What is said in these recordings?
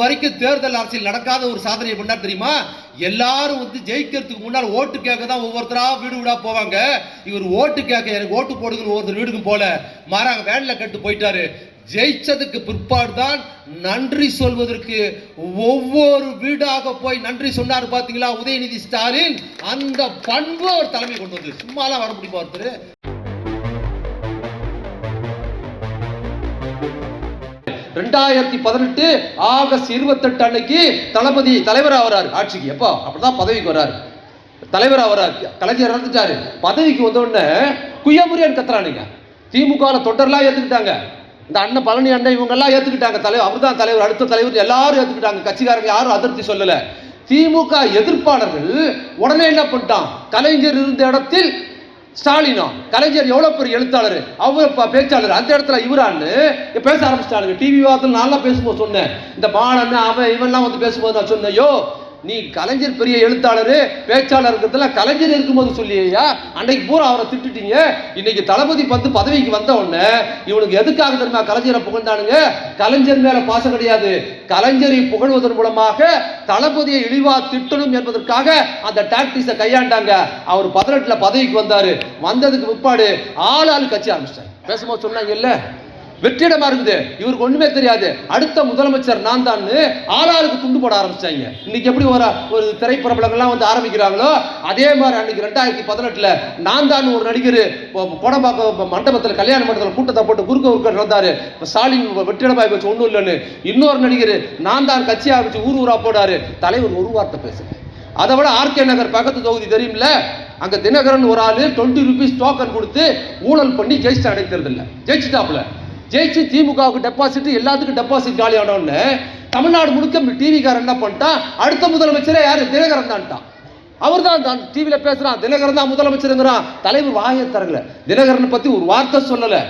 வரைக்கும் தேர்தல் அரசியல் நடக்காத ஒரு சாதனை பண்ணா தெரியுமா? எல்லாரும் வந்து ஜெயிக்கிறதுக்கு முன்னால் ஓட்டு கேட்க தான் ஒவ்வொருத்தரா வீடு வீடா போவாங்க. இவர் ஓட்டு கேட்க எனக்கு ஓட்டு போடுங்க ஒவ்வொருத்தர் வீடுக்கும் போல மாறாங்க வேன்ல கட்டு போயிட்டாரு. ஜெயிச்சதுக்கு பிற்பாடு தான் நன்றி சொல்வதற்கு ஒவ்வொரு வீடாக போய் நன்றி சொன்னார் பாத்தீங்களா? உதயநிதி ஸ்டாலின். அந்த பண்பு ஒரு தலைமை கொண்டு வந்து சும்மாலாம் வர முடியுமா ஒருத்தர்? ரெண்டாயிரத்தி பதினெட்டு ஆகஸ்ட் இருபத்தெட்டு அன்னைக்கு தளபதி தலைவர் ஆகிறார் ஆட்சிக்கு. எப்போ? அப்படிதான் பதவிக்கு வர்றாரு. தலைவர் ஆகிறார் கலைஞர் இறந்துட்டாரு. பதவிக்கு வந்த உடனே குயமுறியான் கத்துறானுங்க. திமுக தொண்டர்லாம் ஏத்துக்கிட்டாங்க. இந்த அண்ணன் பழனி அண்ணன் இவங்கெல்லாம் ஏத்துக்கிட்டாங்க. தலைவர் அவர் தான் தலைவர் அடுத்த தலைவர் எல்லாரும் ஏத்துக்கிட்டாங்க. கட்சிக்காரங்க யாரும் அதிருப்தி சொல்லல. திமுக எதிர்ப்பாளர்கள் உடனே என்ன பண்ணிட்டான்? கலைஞர் இருந்த இடத்தில் ஸ்டாலினோ கலைஞர் எவ்வளோ பெரிய எழுத்தாளர்? அவர் பேச்சாளர். அந்த இடத்துல இவரான்னு பேச ஆரம்பிச்சிட்டாருங்க. டிவி வாரத்தில் நான்லாம் பேசும்போது சொன்னேன். இந்த மாணன் அவன் இவன்லாம் வந்து பேசும்போது நான் சொன்னேன் யோ நீ கலைஞர் பெரிய எழுத்தாளர் பேச்சாளர் இருக்கிறதுல கலைஞர் இருக்கும்போது சொல்லியா? அன்னைக்கு பூரா அவரை திட்டுட்டீங்க. இன்னைக்கு தளபதி பத்து பதவிக்கு வந்த உடனே இவனுக்கு எதுக்காக தெரியுமா கலைஞரை புகழ்ந்தானுங்க? கலைஞர் மேல பாசம் கிடையாது. கலைஞரை புகழ்வதன் மூலமாக தளபதியை இழிவா திட்டணும் என்பதற்காக அந்த டாக்டிஸை கையாண்டாங்க. அவர் பதினெட்டுல பதவிக்கு வந்தாரு. வந்ததுக்கு பிற்பாடு ஆள் ஆள் கட்சி ஆரம்பிச்சிட்டாங்க. பேசும்போது சொன்னாங்கல்ல? வெற்றிடமா இருக்குது. இவருக்கு ஒண்ணுமே தெரியாது. அடுத்த முதலமைச்சர் நான் தான் ஆளாளுக்கு துண்டு போட ஆரம்பிச்சாங்க இன்னைக்கு எப்படி ஒரு ஒரு திரைப்பிரபலங்கள்லாம் வந்து ஆரம்பிக்கிறாங்களோ அதே மாதிரி அன்னைக்கு ரெண்டாயிரத்தி பதினெட்டுல நான் தான் ஒரு நடிகர் கொடம்பாக்கம் மண்டபத்தில் கல்யாண மண்டபத்தில் கூட்டத்தை போட்டு குறுக்க குறுக்க நடந்தாரு. ஸ்டாலின் வெற்றிடமாய் போச்சு ஒன்றும் இல்லைன்னு. இன்னொரு நடிகர் நான் தான் கட்சி ஆரம்பிச்சு ஊர் ஊரா போடாரு தலைவர் ஒரு வார்த்தை பேசுங்க. அதை விட ஆர்கே நகர் பக்கத்து தொகுதி தெரியும்ல? அங்கே தினகரன் ஒரு ஆள் டுவெண்ட்டி ருபீஸ் டோக்கன் கொடுத்து ஊழல் பண்ணி ஜெயிச்சு அடைக்கிறது இல்லை ஜெயிச்சுட்டாப்ல ஜெயிச்சு திமுகவுக்கு டெபாசிட் எல்லாத்துக்கும் டெபாசிட் காலி ஆனோன்னு தமிழ்நாடு முழுக்க டிவிக்காரன் என்ன பண்ணிட்டான் அடுத்த முதலமைச்சரே யாரு? தினகரன் தான்ட்டான் அவர் தான் டிவியில் பேசுறான். தினகரன் தான் முதலமைச்சருங்கிறான். தலைவர் வாயை தரல தினகரனை பற்றி ஒரு வார்த்தை சொல்லலை.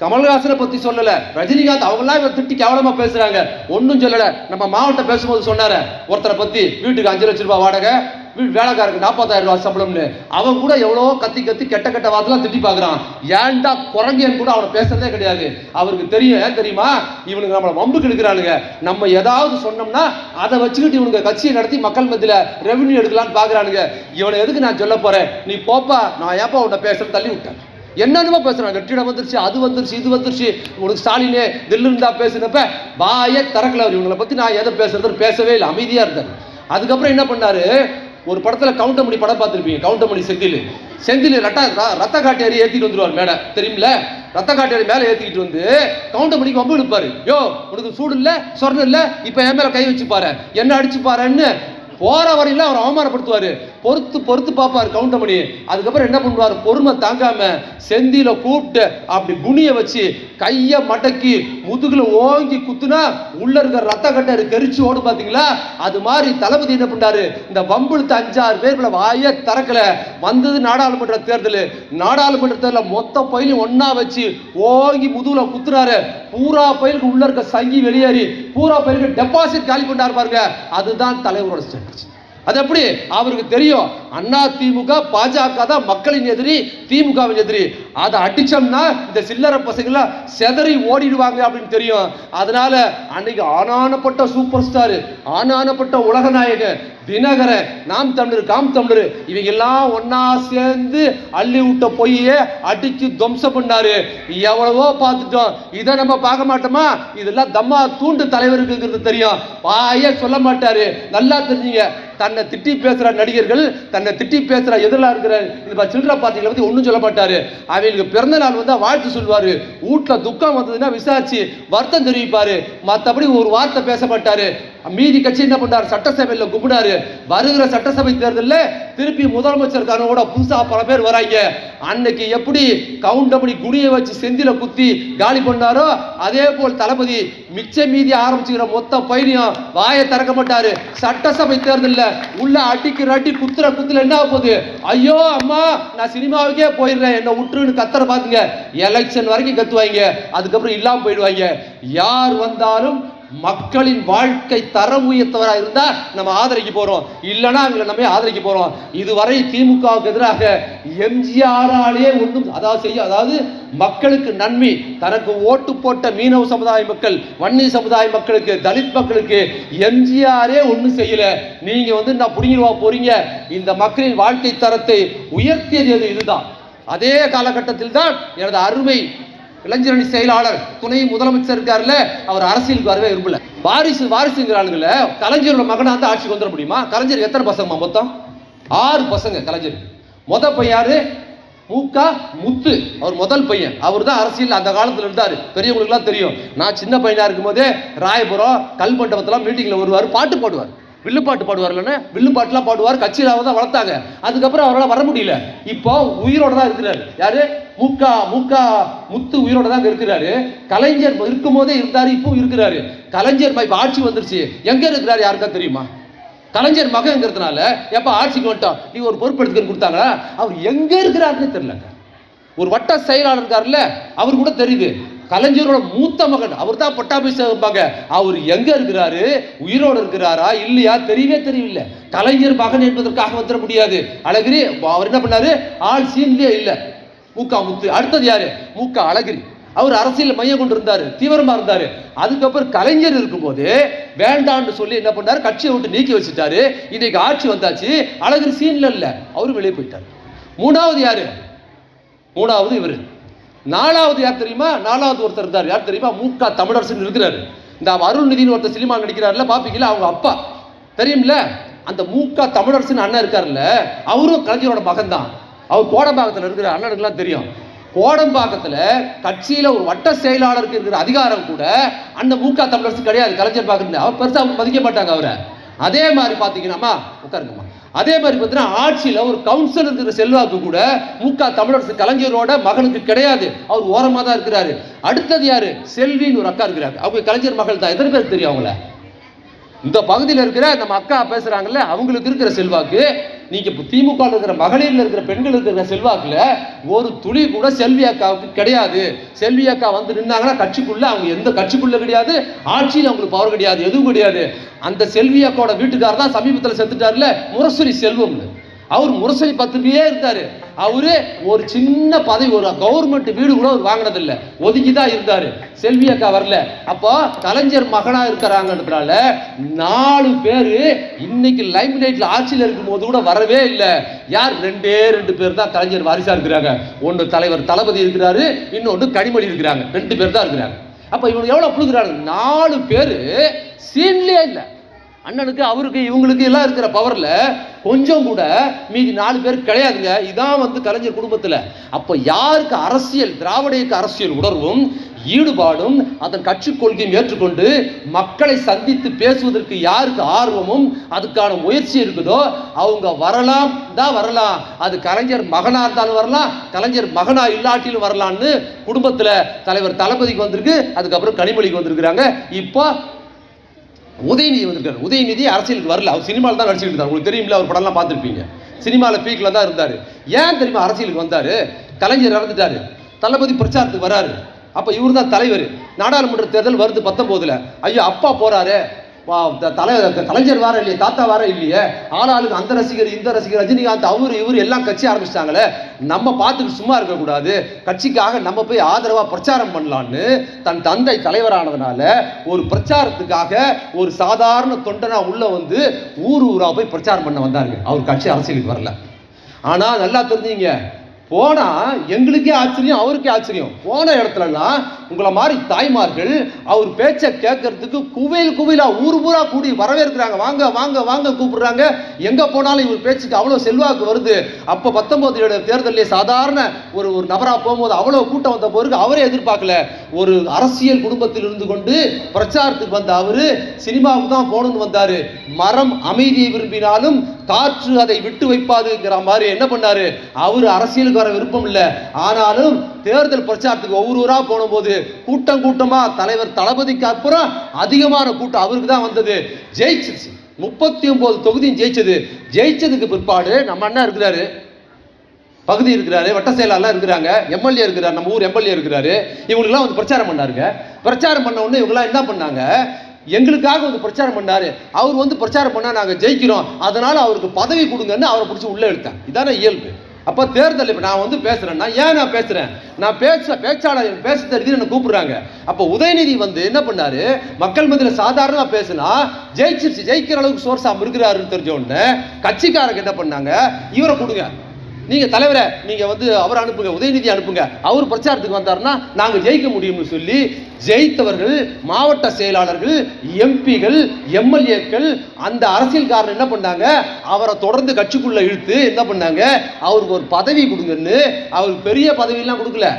கமல்ஹாசனை பத்தி சொல்லல. ரஜினிகாந்த் அவங்களாம் இவன் திட்டி கேவலமா பேசுறாங்க. ஒன்றும் சொல்லல. நம்ம மாவட்டம் பேசும்போது சொன்னார் ஒருத்தரை பத்தி வீட்டுக்கு அஞ்சு லட்சம் ரூபாய் வாடகை வீட்டு வேலைக்காரருக்கு நாற்பதாயிரம் ரூபாய் சம்பளம்னு. அவன் கூட எவ்வளோ கத்தி கத்தி கெட்ட கெட்ட வார்த்தைலாம் திட்டி பார்க்குறான். ஏன்டா குரங்கியன் கூட அவனை பேசுறதே கிடையாது. அவருக்கு தெரியும் ஏன் தெரியுமா? இவனுக்கு நம்மளை வம்புக்கு எடுக்கிறானுங்க நம்ம ஏதாவது சொன்னோம்னா அதை வச்சுக்கிட்டு இவனுங்க கட்சியை நடத்தி மக்கள் மத்தியில ரெவன்யூ எடுக்கலான்னு பார்க்குறானுங்க. இவனை எதுக்கு நான் சொல்ல போறேன்? நீ போப்பா நான் ஏப்பா உன்னை பேசுறேன் தள்ளி விட்டேன். என்னென்னமோ பேசுகிறாங்க வெற்றிடம் வந்துருச்சு அது வந்துருச்சு இது வந்துருச்சு. உனக்கு ஸ்டாலினே தில்லு பேசினப்ப பேசுனப்ப வாயே திறக்கல அவர். இவங்களை பற்றி நான் எதை பேசுறதுன்னு பேசவே இல்லை. அமைதியாக இருந்தார். அதுக்கப்புறம் என்ன பண்ணாரு? ஒரு படத்தில் கவுண்டமணி படம் பார்த்துருப்பீங்க கவுண்டமணி செந்தில். செந்தில் ரத்த ர- ரத்த காட்டேரி ஏற்றிட்டு வந்துருவார் மேடை தெரியுமில? ரத்த காட்டேரி மேலே ஏற்றிக்கிட்டு வந்து கவுண்டமணிக்கு வம்பு எடுப்பாரு யோ உனக்கு சூடு இல்லை சொர்ணம் இல்லை இப்போ என் மேலே கை வச்சு என்ன அடிச்சுப்பாருன்னு போகிற வரையில அவர் அவமானப்படுத்துவார். பொறுத்து பொறுத்து பார்ப்பார் கவுண்டமணி. அதுக்கப்புறம் என்ன பண்ணுவார்? பொறுமை தாங்காம செந்தியில கூப்பிட்டு அப்படி குனிய வச்சு கைய மடக்கி முதுகுல ஓங்கி குத்துனா உள்ள இருக்கிற ரத்த கட்டரு தெரிச்சு ஓடும் பாத்தீங்களா? அது மாதிரி தளபதி என்ன பண்ணாரு இந்த வம்புழுத்த அஞ்சாறு பேர்ல வாய திறக்கல. வந்தது நாடாளுமன்ற தேர்தல். நாடாளுமன்ற தேர்தலில் மொத்த பயிலும் ஒன்னா வச்சு ஓங்கி முதுகுல குத்துறாரு. பூரா பயிலுக்கு உள்ள இருக்க சங்கி வெளியேறி பூரா பயிலுக்கு டெபாசிட் காலி பண்ணாரு பாருங்க. அதுதான் தலைவரோட ஸ்ட்ராட்டஜி அது எப்படி? அவருக்கு தெரியும். அண்ணா திமுக பாஜக தான் மக்களின் எதிரி திமுகவின் எதிரி. அதை அடிச்சோம்னா இந்த சில்லறை பசங்களாம் செதறி ஓடிடுவாங்க அப்படின்னு தெரியும். அதனால அன்னைக்கு ஆனானப்பட்ட சூப்பர் ஸ்டார் ஆனானப்பட்ட உலக நாயகன் தினகரன் நாம் தமிழர் காம் தமிழர் இவங்க எல்லாம் ஒன்னா சேர்ந்து அள்ளி விட்ட பொய்யே அடிச்சு துவம்சம் பண்ணாரு. எவ்வளவோ பார்த்துட்டோம். இதை நம்ம பார்க்க மாட்டோமா? இதெல்லாம் தம்மா தூண்டு தலைவருக்குங்கிறது தெரியும். வாயே சொல்ல மாட்டாரு. நல்லா தெரிஞ்சுங்க. தன்னை திட்டி பேசுற நடிகர்கள் தன்னை திட்டி பேசுற எதிராக இருக்கிற இந்த சில்லற பார்ட்டிகளை பத்தி ஒன்றும் சொல்ல மாட்டார். அவங்களுக்கு பிறந்த நாள் வந்து வாழ்த்து சொல்வார் வீட்டில் துக்கம் வந்ததுன்னா விசாரிச்சு வருத்தம் தெரிவிப்பாரு. மற்றபடி ஒரு வார்த்தை பேச மாட்டாரு. மீதி கட்சி என்ன பண்ணாரு சட்டசபையில் கும்பிடாரு. வருகிற சட்டசபை தேர்தலில் திருப்பி முதலமைச்சர் கனவோட புதுசாக பல பேர் வராங்க. அன்னைக்கு எப்படி கவுண்டமணி குடியை வச்சு செந்தில குத்தி காலி பண்ணாரோ அதே போல் தளபதி மிச்ச மீதி ஆரம்பிச்சுக்கிற மொத்த பயிரியம் வாயை திறக்க மாட்டாரு. சட்டசபை தேர்தலில் உள்ள அடிக்கிற அடி குத்துற குத்துல என்ன ஆக போகுது? ஐயோ அம்மா நான் சினிமாவுக்கே போயிடுறேன். என்ன விட்டுருன்னு கத்தரை பார்த்துங்க எலெக்ஷன் வரைக்கும் கத்துவாங்க. அதுக்கப்புறம் இல்லாமல் போயிடுவாங்க. யார் வந்தாலும் மக்களின் வாழ்க்கை தரம் உயர்த்தவராக இருந்தால் நம்ம ஆதரிக்க போகிறோம் இல்லைன்னா அவங்களை நம்ம ஆதரிக்க போகிறோம் இதுவரை திமுகவுக்கு எதிராக எம்ஜிஆராலே ஒன்றும் அதாவது செய்ய அதாவது மக்களுக்கு நன்மை தனக்கு ஓட்டு போட்ட மீனவ சமுதாய மக்கள் வன்னி சமுதாய மக்களுக்கு தலித் மக்களுக்கு எம்ஜிஆரே ஒன்றும் செய்யல. நீங்கள் வந்து நான் புடிங்கிடுவா போறீங்க. இந்த மக்களின் வாழ்க்கை தரத்தை உயர்த்தியது இதுதான். அதே காலகட்டத்தில் தான் எனது அருமை இளைஞரணி செயலாளர் துணை முதலமைச்சர் இருக்காருல்ல அவர் அரசியலுக்கு வரவே விரும்பல. வாரிசு வாரிசுங்கிற ஆளுங்கள கலைஞரோட மகனா தான் ஆட்சிக்கு வந்துட முடியுமா? கலைஞர் எத்தனை பசங்கம்மா மொத்தம்? ஆறு பசங்க கலைஞர். முத பையாரு மூக்கா முத்து. அவர் முதல் பையன். அவர் தான் அரசியல் அந்த காலத்தில் இருந்தார். பெரியவங்களுக்குலாம் தெரியும். நான் சின்ன பையனா இருக்கும்போதே ராயபுரம் கல்மண்டபத்தெல்லாம் மீட்டிங்கில் வருவார் பாட்டு பாடுவார். வில்லுப்பாட்டு பாடுவார்லன்னு வில்லுப்பாட்டுலாம் பாடுவார் கட்சியில் தான் வளர்த்தாங்க. அதுக்கப்புறம் அவரால் வர முடியல. இப்போ உயிரோட தான் இருக்கிறாரு. யாரு? முக்கா முக்கா முத்து உயிரோட தான் இருக்கிறாரு. கலைஞர் இருக்கும் போதே இருந்தாரு இப்போ இருக்கிறாரு. கலைஞர் இப்போ ஆட்சி வந்துருச்சு. எங்க இருக்கிறாரு யாருக்கா தெரியுமா? கலைஞர் மகங்கிறதுனால எப்போ ஆட்சிக்கு வந்துட்டோம் நீ ஒரு பொறுப்பெடுத்துக்கன்னு கொடுத்தாங்களா? அவர் எங்கே இருக்கிறாருன்னு தெரியலங்க ஒரு வட்ட செயலாளர் இருக்காருல்ல அவர் கூட தெரியுது. கலைஞரோட மூத்த மகன் அவர் தான் பட்டாபிஷேகம்பாங்க. அவர் எங்க இருக்கிறாரு? உயிரோடு இருக்கிறாரா? இல்லையா? தெரியவே தெரியவில்லை. கலைஞர் மகன் என்பதற்காக வந்துட முடியாது. அழகிரி அவர் என்ன பண்ணாரு? ஆள் சீன்லேயே இல்லை. மூக்கா முத்து. அடுத்தது யாரு? மூக்கா அழகிரி. அவர் அரசியல் மையம் கொண்டு இருந்தார் தீவிரமா இருந்தார். அதுக்கப்புறம் கலைஞர் இருக்கும்போது வேண்டான்னு சொல்லி என்ன பண்ணார்? கட்சியை விட்டு நீக்கி வச்சுட்டாரு. இன்னைக்கு ஆட்சி வந்தாச்சு. அழகிரி சீன்ல இல்லை. அவரு வெளியே போயிட்டார். மூணாவது யாரு? மூணாவது இவர். நாலாவது யார் தெரியுமா? நாலாவது ஒருத்தர் இருந்தார். யார் தெரியுமா? மூக்கா தமிழரசன் இருக்கிறாரு. இந்த அருள்நிதினு ஒருத்தர் சினிமா நடிக்கிறார்ல பாப்பீங்களா? அவங்க அப்பா. தெரியும்ல? அந்த மூக்கா தமிழரசன் அண்ணன் இருக்காருல்ல அவரும் கலைஞரோட மகன் தான் அவர் கோடம்பாக்கத்தில் இருக்கிற அண்ணனுக்குலாம் தெரியும். கோடம்பாக்கத்தில் கட்சியில் ஒரு வட்ட செயலாளருக்கு இருக்கிற அதிகாரம் கூட அந்த மூக்கா தமிழரசு கிடையாது. கலைஞர் பார்க்குறது அவர் பெருசாக மதிக்க மாட்டாங்க அவரை. அதே மாதிரி பார்த்தீங்கன்னாமா உட்காருங்கம்மா. அதே மாதிரி பார்த்தீங்கன்னா ஆட்சியில் ஒரு கவுன்சிலர் இருக்கிற செல்வாக்கு கூட முக்கா தமிழரசு கலைஞரோட மகனுக்கு கிடையாது. அவர் ஓரமாக தான் இருக்கிறாரு. அடுத்தது யாரு? செல்வின்னு ஒரு அக்கா இருக்கிறாங்க. அவங்க கலைஞர் மகள் தான். எத்தனை பேர் தெரியும் அவங்கள? இந்த பகுதியில் இருக்கிற நம்ம அக்கா பேசுகிறாங்கல்ல அவங்களுக்கு இருக்கிற செல்வாக்கு நீங்கள் இப்போ திமுக இருக்கிற மகளிர்ல இருக்கிற பெண்கள் இருக்கிற செல்வாக்கில் ஒரு துளி கூட செல்வி அக்காவுக்கு கிடையாது. செல்வி அக்கா வந்து நின்னாங்கன்னா கட்சிக்குள்ளே அவங்க எந்த கட்சிக்குள்ளே கிடையாது ஆட்சியில் அவங்களுக்கு பவர் கிடையாது எதுவும் கிடையாது. அந்த செல்வி அக்காவோட வீட்டுக்காரர் தான் சமீபத்தில் செத்துட்டார்ல முரசொலி செல்வம்னு. அவர் முரசொலி பத்திரிகையே இருந்தாரு. அவரு ஒரு சின்ன பதவி ஒரு கவர்மெண்ட் வீடு கூட அவர் வாங்கினதில்ல. ஒதுக்கி தான் இருந்தாரு. செல்வி அக்கா வரல. அப்போ கலைஞர் மகனா இருக்கிறாங்கன்றதுனால நாலு பேரு இன்னைக்கு லைம் லைட்ல ஆட்சியில் இருக்கும் போது கூட வரவே இல்லை. யார்? ரெண்டே ரெண்டு பேர் தான் கலைஞர் வாரிசா இருக்கிறாங்க. ஒன்று தலைவர் தளபதி இருக்கிறாரு இன்னொன்று கனிமொழி இருக்கிறாங்க. ரெண்டு பேர் தான் இருக்கிறாங்க. அப்ப இவங்க எவ்வளவு புழுகிறாங்க? நாலு பேரு சீன்லேயே இல்லை. அண்ணனுக்கு அவருக்கு இவங்களுக்கு எல்லாம் இருக்கிற பவரில் கொஞ்சம் கூட மீதி நாலு பேர் கிடையாதுங்க. இதான் வந்து கலைஞர் குடும்பத்தில். அப்போ யாருக்கு அரசியல் திராவிட இயக்க அரசியல் உணர்வும் ஈடுபாடும் அதன் கட்சி கொள்கையும் ஏற்றுக்கொண்டு மக்களை சந்தித்து பேசுவதற்கு யாருக்கு ஆர்வமும் அதுக்கான முயற்சி இருக்குதோ அவங்க வரலாம். தான் வரலாம். அது கலைஞர் மகனா இருந்தாலும் வரலாம் கலைஞர் மகனா இல்லாட்டிலும் வரலாம்னு குடும்பத்தில் தலைவர் தளபதிக்கு வந்திருக்கு அதுக்கப்புறம் கனிமொழிக்கு வந்திருக்கிறாங்க. இப்போ உதயநிதி வந்திருக்காரு. உதயநிதி அரசியலுக்கு வரல. அவர் சினிமாவில் தான் நடிச்சுட்டு இருந்தார். உங்களுக்கு தெரியுமில்ல அவர் படம்லாம் பார்த்துருப்பீங்க. சினிமாவில் பீக்கில் தான் இருந்தார். ஏன் தெரியுமா அரசியலுக்கு வந்தார்? கலைஞர் இறந்துட்டார். தளபதி பிரச்சாரத்துக்கு வராரு. அப்போ இவர் தான் தலைவர். நாடாளுமன்ற தேர்தல் வருது பத்தொம்போதில் ஐயோ அப்பா போகிறாரு தலை த- கலைஞர் வார இல்லையே தாத்தா வார இல்லையே. ஆளாளுக்கு அந்த ரசிகர் இந்த ரசிகர் ரஜினிகாந்த் அவரு இவர் எல்லாம் கட்சி ஆரம்பிச்சிட்டாங்களே. நம்ம பார்த்துட்டு சும்மா இருக்கக்கூடாது. கட்சிக்காக நம்ம போய் ஆதரவா பிரச்சாரம் பண்ணலான்னு தன் தந்தை தலைவரானதுனால ஒரு பிரச்சாரத்துக்காக ஒரு சாதாரண தொண்டனா உள்ள வந்து ஊர் ஊரா போய் பிரச்சாரம் பண்ண வந்தாருங்க. அவர் கட்சி அரசியலுக்கு வரல. ஆனா நல்லா தெரிஞ்சுங்க போனா எங்களுக்கே ஆச்சரியம் அவருக்கே ஆச்சரியம். போன இடத்துலலாம் உங்களை மாதிரி தாய்மார்கள் அவர் பேச்சை கேட்கறதுக்கு குவையில் குவையிலா ஊர் பூரா கூடி வரவேற்கிறாங்க. வாங்க வாங்க வாங்க கூப்பிடுறாங்க. எங்க போனாலும் இவர் பேச்சுக்கு அவ்வளோ செல்வாக்கு வருது. அப்ப பத்தொன்பது தேர்தலே சாதாரண ஒரு ஒரு நபரா போகும்போது அவ்வளோ கூட்டம் வந்த பிறகு அவரே எதிர்பார்க்கல. ஒரு அரசியல் குடும்பத்தில் இருந்து கொண்டு பிரச்சாரத்துக்கு வந்த அவரு சினிமாவுக்கு தான் போகணும்னு வந்தாரு. மரம் அமைதியை விரும்பினாலும் காற்று அதை விட்டு வைப்பாதுங்கிற மாதிரி என்ன பண்ணாரு? அவர் அரசியலுக்கு வர விருப்பம் இல்லை. ஆனாலும் தேர்தல் பிரச்சாரத்துக்கு ஒவ்வொரு ஊரா போனபோது கூட்டம் கூட்டமாக தலைவர் தளபதிக்கு அப்புறம் அதிகமான கூட்டம் அவருக்கு தான் வந்தது. ஜெயிச்சிருச்சு முப்பத்தி ஒன்பது தொகுதியும் ஜெயிச்சது. ஜெயிச்சதுக்கு பிற்பாடு நம்ம அண்ணா இருக்கிறாரு. பகுதி இருக்கிறாரு. வட்ட செயலாளர்லாம் இருக்கிறாங்க. எம்எல்ஏ இருக்கிறார். நம்ம ஊர் எம்எல்ஏ இருக்கிறாரு. இவங்களுக்குலாம் வந்து பிரச்சாரம் பண்ணாருங்க. பிரச்சாரம் பண்ண உடனே இவங்களாம் என்ன பண்ணாங்க? எங்களுக்காக வந்து பிரச்சாரம் பண்ணாரு. அவர் வந்து பிரச்சாரம் பண்ணா நாங்க ஜெயிக்கிறோம். அதனால அவருக்கு பதவி கொடுங்கன்னு அவரை பிடிச்சி உள்ள எடுத்தேன் இதான இயல்பு. அப்போ தேர்தல் இப்ப நான் வந்து பேசுகிறேன்னா ஏன் நான் பேசுகிறேன் நான் பேச பேச்சாளர் பேச தெரியுது என்ன கூப்பிடுறாங்க. அப்போ உதயநிதி வந்து என்ன பண்ணாரு? மக்கள் மத்தியில் சாதாரணமாக பேசினா ஜெயிச்சிருச்சு ஜெயிக்கிற அளவுக்கு சோர்ஸாக இருக்கிறாருன்னு தெரிஞ்ச உடனே கட்சிக்காரங்க என்ன பண்ணாங்க? இவரை கொடுங்க. நீங்க தலைவரை நீங்க வந்து அவர் அனுப்புங்க உதயநிதி அனுப்புங்க. அவர் பிரச்சாரத்துக்கு வந்தாருன்னா நாங்க ஜெயிக்க முடியும்னு சொல்லி ஜெயித்தவர்கள் மாவட்ட செயலாளர்கள் எம்பிகள் எம்எல்ஏக்கள் அந்த அரசியல்காரர் என்ன பண்ணாங்க? அவரை தொடர்ந்து கட்சிக்குள்ள இழுத்து என்ன பண்ணாங்க? அவருக்கு ஒரு பதவி கொடுங்கன்னு அவருக்கு பெரிய பதவியெல்லாம் கொடுக்கல.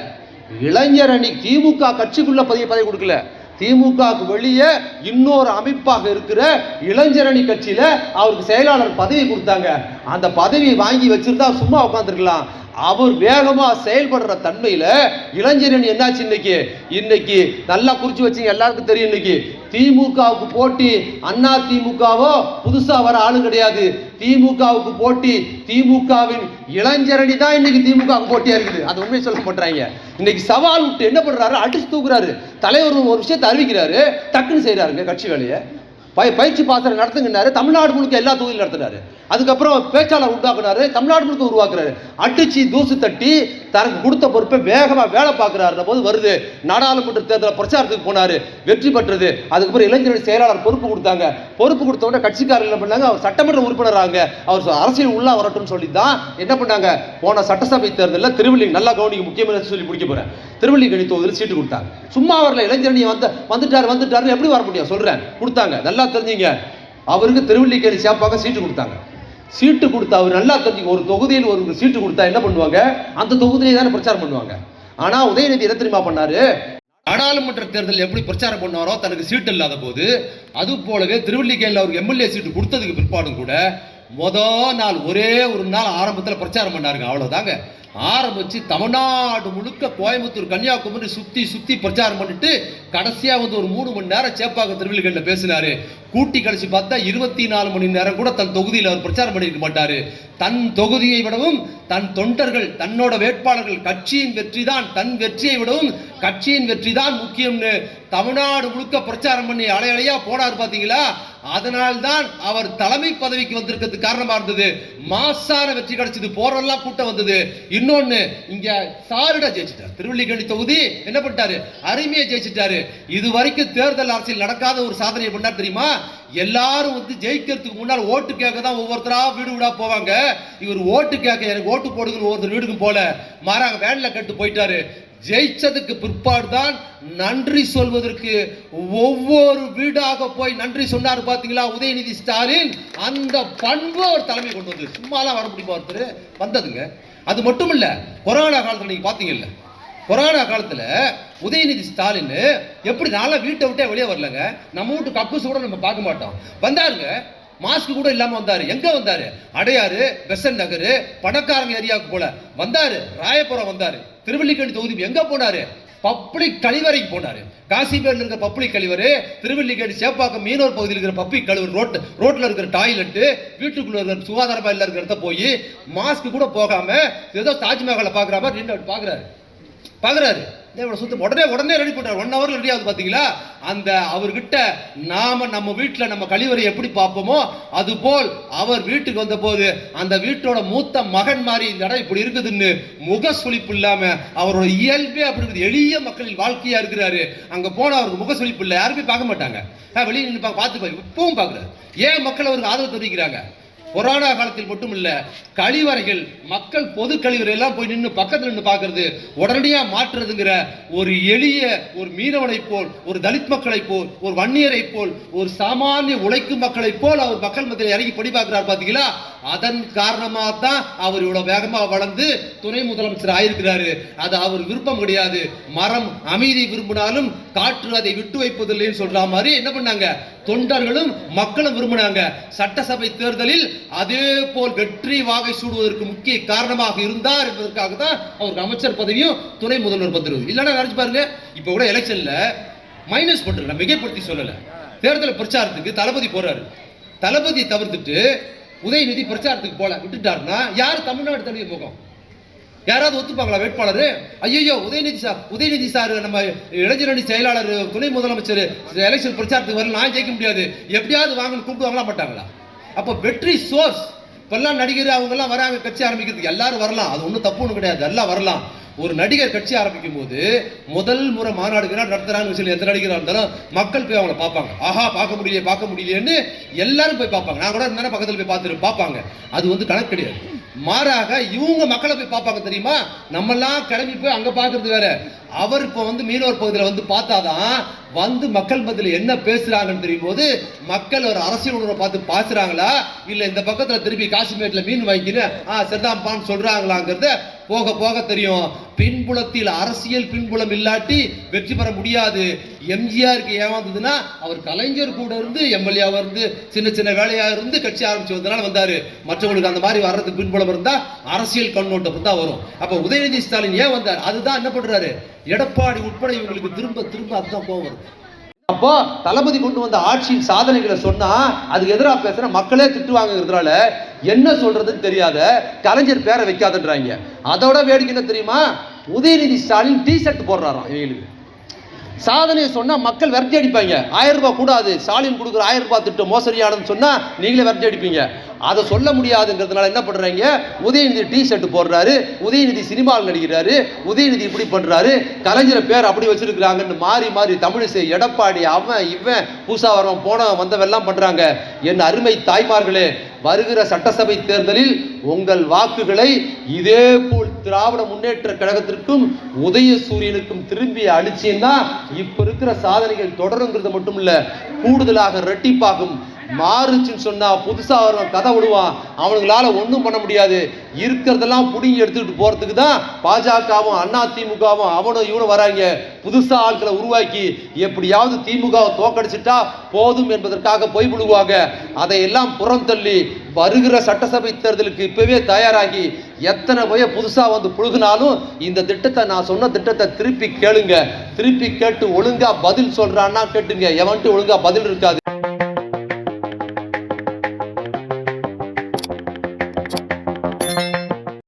இளைஞர் அணி திமுக கட்சிக்குள்ள பதவி பதவி கொடுக்கல. திமுகவுக்கு வெளியே இன்னொரு அமைப்பாக இருக்கிற இளைஞரணி கட்சியில் அவருக்கு செயலாளர் பதவி கொடுத்தாங்க. அந்த பதவியை வாங்கி வச்சிருந்தா சும்மா உட்காந்துருக்கலாம் அவர் வேகமாக செயல்படுற தன்மையில் இளைஞரணி என்னாச்சு இன்னைக்கு? இன்னைக்கு நல்லா குறிச்சு வச்சீங்க எல்லாருக்கும் தெரியும் இன்னைக்கு. திமுகவுக்கு போட்டி அண்ணா திமுகவோ புதுசாக வர ஆளு கிடையாது. திமுகவுக்கு போட்டி திமுகவின் இளைஞரணி தான் இன்னைக்கு திமுகவுக்கு போட்டியாக இருக்குது. அது உண்மையை சொல்ல மாட்டாங்க இன்னைக்கு சவால் விட்டு என்ன பண்றாரு? அடிச்சு தூக்குறாரு. தலைவர் ஒரு விஷயத்தை அறிவிக்கிறாரு. டக்குன்னு செய்கிறாருங்க கட்சி வேலையை. பயிற்சி பாத்திரம் நடத்துங்கன்னாரு. தமிழ்நாடு முழுக்க எல்லா தொகுதியும் நடத்துனாரு அதுக்கப்புறம் பேச்சாளர் உண்டாக்குனாரு தமிழ்நாடு முழுக்க உருவாக்குறாரு. அடிச்சு தூசு தட்டி தனக்கு கொடுத்த பொறுப்பை வேகமாக வேலை பார்க்குறாருன்ற போது வருது. நாடாளுமன்ற தேர்தல் பிரச்சாரத்துக்கு போனார். வெற்றி பெற்றது. அதுக்கப்புறம் இளைஞரணி செயலாளர் பொறுப்பு கொடுத்தாங்க. பொறுப்பு கொடுத்த உடனே கட்சிக்காரர் என்ன பண்ணாங்க? அவர் சட்டமன்ற உறுப்பினராங்க. அவர் சொ- அரசியல் உள்ளா வரட்டும்னு சொல்லி தான் என்ன பண்ணாங்க? போன சட்டசபை தேர்தலில் திருவள்ளி நல்லா கவனிக்க முக்கியமான சொல்லி முடிக்க போகிறேன் திருவள்ளிக்கணி தொகுதியில் சீட்டு கொடுத்தாங்க. சும்மா வரல. இளைஞரணி வந்து வந்துட்டார் வந்துட்டாருன்னு எப்படி வர முடியும்? சொல்கிறேன் கொடுத்தாங்க. நல்லா தெரிஞ்சுங்க. அவருக்கு திருவள்ளிக்கணி சேப்பாக சீட்டு கொடுத்தாங்க. சீட்டு கொடுத்தா அவர் நல்லா தெரிஞ்சு ஒரு தொகுதியில் ஒரு சீட்டு கொடுத்தா என்ன பண்ணுவாங்க? அந்த தொகுதியிலே தானே பிரச்சாரம் பண்ணுவாங்க. ஆனால் உதயநிதி என்ன தெரியுமா பண்ணாரு? நாடாளுமன்ற தேர்தல் எப்படி பிரச்சாரம் பண்ணாரோ தனக்கு சீட்டு இல்லாத போது அது போலவே திருவள்ளிக்கேணியில் அவருக்கு எம்எல்ஏ சீட்டு கொடுத்ததுக்கு பிற்பாடும் கூட மொதல் நாள் ஒரே ஒரு நாள் ஆரம்பத்தில் பிரச்சாரம் பண்ணாருங்க. அவ்வளோதாங்க ஆரம்பிச்சு தமிழ்நாடு முழுக்க கோயம்புத்தூர் கன்னியாகுமரி சுத்தி சுத்தி பிரச்சாரம் பண்ணிட்டு கடைசியா வந்து ஒரு மூணு மணி நேரம் சேப்பாக்கம் திருவள்ளிக்கேணியில் பேசினாரு. கூட்டி கழிச்சு பார்த்தா இருபத்தி நாலு மணி நேரம் கூட தன் தொகுதியில் அவர் பிரச்சாரம் பண்ணியிருக்க மாட்டாரு. தன் தொகுதியை விடவும் தன் தொண்டர்கள் தன்னோட வேட்பாளர்கள் கட்சியின் வெற்றி தான் தன் வெற்றியை விடவும் கட்சியின் வெற்றி தான் முக்கியம்னு தமிழ்நாடு முழுக்க பிரச்சாரம் பண்ணி அலையலையா போனார் பாத்தீங்களா அதனால்தான் அவர் தலைமை பதவிக்கு வந்திருக்கிறதுக்கு காரணமா இருந்தது. மாசான வெற்றி கிடைச்சது போரெல்லாம் கூட்டம் வந்தது. இன்னொன்னு இங்க சாரிடா ஜெயிச்சிட்டார். திருவள்ளிக்கணி தொகுதி என்ன பண்ணிட்டாரு? அருமையை ஜெயிச்சிட்டாரு. இது வரைக்கும் தேர்தல் அரசியல் நடக்காத ஒரு சாதனையை பண்ணார் தெரியுமா? எல்லாரும் வந்து ஜெயிக்கிறதுக்கு முன்னால் ஓட்டு கேட்க தான் ஒவ்வொருத்தரா வீடு வீடா போவாங்க. இவர் ஓட்டு கேட்க எனக்கு ஓட்டு போடுங்கன்னு ஒவ்வொருத்தர் வீடுக்கும் போல மாறாங்க வேன்ல கட்டு போயிட்டாரு. ஜெயிச்சதுக்கு பிற்பாடு தான் நன்றி சொல்வதற்கு ஒவ்வொரு வீடாக போய் நன்றி சொன்னார் பாத்தீங்களா உதயநிதி ஸ்டாலின். அந்த பண்பு ஒரு தலைமை கொண்டு வந்து சும்மாலாம் வர முடியுமா ஒருத்தர்? வந்ததுங்க. அது மட்டும் இல்ல கொரோனா காலத்துல நீங்க பாத்தீங்கல்ல கொரோனா காலத்துல உதயநிதி ஸ்டாலின் எப்படி நாளா வீட்டை விட்டே வெளியே வரலங்க? நம்ம வீட்டு கக்கூஸ் கூட நம்ம பார்க்க மாட்டோம். வந்தாருங்க மாஸ்க் கூட இல்லாம வந்தாரு. எங்க வந்தாரு? அடையாறு பெசன் நகர் பணக்காரங்க ஏரியாவுக்கு போல. வந்தாரு. ராயபுரம் வந்தாரு. திருவல்லிக்கேணி தொகுதி எங்க போனாரு? பப்ளிக் கழிவறைக்கு போனாரு. காசிபேட்ல இருக்கிற பப்ளிக் கழிவர் திருவள்ளிக்கேடு சேப்பாக்கம் மீனவர் பகுதியில் இருக்கிற பப்ளிக் கழிவு ரோட் ரோட்டில் இருக்கிற டாய்லெட் வீட்டுக்குள்ள இருக்கிற சுகாதாரமாக இல்ல இருக்கிறத இடத்த போய் மாஸ்க் கூட போகாம ஏதோ தாஜ்மஹாலை பாக்குற மாதிரி நின்று பாக்குறாரு. பாக்குறாரு. தேவனை சுத்தம் உடனே உடனே ரெடி பண்றாரு ஒன் ஹவர்ல ரெடி ஆகுது பார்த்தீங்களா அந்த அவர்கிட்ட நாம நம்ம வீட்டில் நம்ம கழிவறை எப்படி பார்ப்போமோ அதுபோல் அவர் வீட்டுக்கு வந்தபோது அந்த வீட்டோட மூத்த மகன் மாதிரி இந்த இடம் இப்படி இருக்குதுன்னு முக சுழிப்பு இல்லாமல் அவரோட இயல்பே அப்படி இருக்குது. எளிய மக்களின் வாழ்க்கையாக இருக்கிறாரு. அங்கே போனால் அவருக்கு முக சுழிப்பு இல்லை. யாருமே பார்க்க மாட்டாங்க. வெளியே நின்று பா- பார்த்து பாரு. இப்பவும் பார்க்குறாரு. ஏன் மக்கள் அவருக்கு ஆதரவு தெரிவிக்கிறாங்க? கொரோனா காலத்தில் மட்டும் இல்ல கழிவறைகள் மக்கள் பொது கழிவறை எல்லாம் போய் நின்று பக்கத்துல நின்று பார்க்கறது உடனடியா மாற்றுறதுங்கிற ஒரு எளிய ஒரு மீனவனை போல் ஒரு தலித் மக்களை போல் ஒரு வன்னியரை போல் ஒரு சாமானிய உழைக்கும் மக்களை போல் அவர் மக்கள் மத்தியில் இறங்கி படி பார்க்கிறார் பாத்தீங்களா? அதன் காரணமாக தான் அவர் இவ்வளோ வேகமாக வளர்ந்து துணை முதலமைச்சர் ஆயிருக்கிறாரு. அது அவர் விருப்பம் கிடையாது. மரம் அமைதி விரும்பினாலும் காற்று அதை விட்டு வைப்பதில்லைன்னு சொல்ற மாதிரி என்ன பண்ணாங்க? தொண்டர்களும் மக்களும் விரும்பினாங்க. சட்டசபை தேர்தலில் அதே போல் வெற்றி வாகை சூடுவதற்கு முக்கிய காரணமாக இருந்தார் என்பதற்காக தான் அவருக்கு அமைச்சர் பதவியும் துணை முதல்வர் பதவியும். இல்லைன்னா நினைச்சு பாருங்க இப்போ கூட எலெக்ஷன்ல மைனஸ் பண்றேன் மிகைப்படுத்தி சொல்லலை. தேர்தல் பிரச்சாரத்துக்கு தளபதி போறாரு. தளபதி தவிர்த்துட்டு உதயநிதி பிரச்சாரத்துக்கு போல விட்டுட்டாருன்னா யார் தமிழ்நாடு தழுவிய முகம்? யாராவது ஒத்துப்பாங்களா வேட்பாளர்? ஐயோ உதயநிதி சார் உதயநிதி சார் நம்ம இளைஞரணி செயலாளர் துணை முதலமைச்சர் எலெக்ஷன் பிரச்சாரத்துக்கு வரல நான் ஜெயிக்க முடியாது. எப்படியாவது வாங்கன்னு கூப்பிடுவாங்களா மாட்டாங்களா? அப்போ வெற்றி சோர்ஸ் இப்பெல்லாம் நடிகர் அவங்கெல்லாம் வராங்க கட்சி ஆரம்பிக்கிறதுக்கு எல்லாரும் வரலாம். அது ஒன்றும் தப்பு ஒன்றும் கிடையாது எல்லாம் வரலாம். ஒரு நடிகர் கட்சி ஆரம்பிக்கும் போது முதல் முறை மாநாடுகள் நடத்துறாங்கன்னு சொல்லி எந்த நடிகராக இருந்தாலும் மக்கள் போய் அவங்கள பார்ப்பாங்க. ஆஹா பார்க்க முடியலையே பார்க்க முடியலையேன்னு எல்லாரும் போய் பார்ப்பாங்க. நான் கூட இருந்தாலும் பக்கத்தில் போய் பார்த்துட்டு பார்ப்பாங்க. அது வந்து கணக்கு கிடையாது. மாறாக இவங்க மக்களை போய் பார்ப்பாங்க தெரியுமா? நம்மெல்லாம் கிளம்பி போய் அங்கே பார்க்கறது வேற. அவர் இப்போ வந்து மீனவர் பகுதியில் வந்து பார்த்தாதான் வந்து மக்கள் மத்தியில் என்ன பேசுகிறாங்கன்னு தெரியும் போது மக்கள் ஒரு அரசியல் உணர்வை பார்த்து பாசுறாங்களா? இல்லை இந்த பக்கத்தில் திருப்பி காஷ்மீரில் மீன் வாங்கின்னு ஆ சரிதான்ப்பான்னு சொல்கிறாங்களாங்கிறத போக போக தெரியும். பின்புலத்தில் அரசியல் பின்புலம் இல்லாட்டி வெற்றி பெற முடியாது. எம்ஜிஆருக்கு ஏமாந்ததுன்னா அவர் கலைஞர் கூட இருந்து எம்எல்ஏவாக இருந்து சின்ன சின்ன வேலையாக இருந்து கட்சி ஆரம்பிச்சு வந்தனால வந்தார். மற்றவங்களுக்கு அந்த மாதிரி வர்றதுக்கு பின்புலம் இருந்தால் அரசியல் கண்ணோட்டம் தான் வரும். அப்போ உதயநிதி ஸ்டாலின் ஏன் வந்தார்? அதுதான் என்ன பண்ணுறாரு எடப்பாடி உட்பட இவங்களுக்கு திரும்ப திரும்ப அதுதான் கோவம் வருது. அப்போ தளபதி கொண்டு வந்த ஆட்சியின் சாதனைகளை சொன்னா அதுக்கு எதிராக பேசுற மக்களே திட்டுவாங்கிறதுனால என்ன சொல்றதுன்னு தெரியாத கலைஞர் பேரை வைக்காதன்றாங்க. அதோட வேடிக்கை என்ன தெரியுமா? உதயநிதி ஸ்டாலின் டி ஷர்ட் போடுறாராம் இவங்களுக்கு. சாதனையை சொன்னா மக்கள் விரட்டி அடிப்பாங்க. ஆயிரம் ரூபாய் கூடாது. ஸ்டாலின் கொடுக்குற ஆயிரம் ரூபாய் திட்டம் மோசடியானதுன்னு சொன்னா நீங்களே விரட்டி அடிப்பீங்க. அதை சொல்ல முடியாதுங்கிறதுனால என்ன பண்ணுறாங்க உதயநிதி டி ஷர்ட் போடுறாரு உதயநிதி சினிமாவில் நடிக்கிறாரு உதயநிதி இப்படி பண்ணுறாரு கலைஞரை பேர் அப்படி வச்சிருக்கிறாங்கன்னு மாறி மாறி தமிழிசை எடப்பாடி அவன் இவன் பூசா வரவன் போனவன் வந்தவெல்லாம் பண்ணுறாங்க என் அருமை தாய்மார்களே வருகிற சட்டசபை தேர்தலில் உங்கள் வாக்குகளை இதே போல் திராவிட முன்னேற்ற கழகத்திற்கும் உதயசூரியனுக்கும் திரும்பி அழிச்சின்னா இப்போ இருக்கிற சாதனைகள் தொடருங்கிறது மட்டும் இல்லை கூடுதலாக ரெட்டிப்பாகும் மாறுச்சுன்னு சொன்னா புதுசா வருவான் கதை விடுவான். அவனுங்களால ஒன்றும் பண்ண முடியாது. இருக்கிறதெல்லாம் பிடிங்கி எடுத்துக்கிட்டு போறதுக்கு தான் பாஜகவும் அண்ணா திமுகவும் அவனும் இவனும் வராங்க. புதுசா ஆட்களை உருவாக்கி எப்படியாவது திமுகவை தோக்கடிச்சிட்டா போதும் என்பதற்காக பொய் விழுவாங்க அதையெல்லாம் புறம் தள்ளி வருகிற சட்டசபை தேர்தலுக்கு இப்பவே தயாராகி எத்தனை போய் புதுசா வந்து புழுகினாலும் இந்த திட்டத்தை நான் சொன்ன திட்டத்தை திருப்பி கேளுங்க. திருப்பி கேட்டு ஒழுங்கா பதில் சொல்றான்னா கேட்டுங்க. எவன்ட்டு ஒழுங்கா பதில் இருக்காது.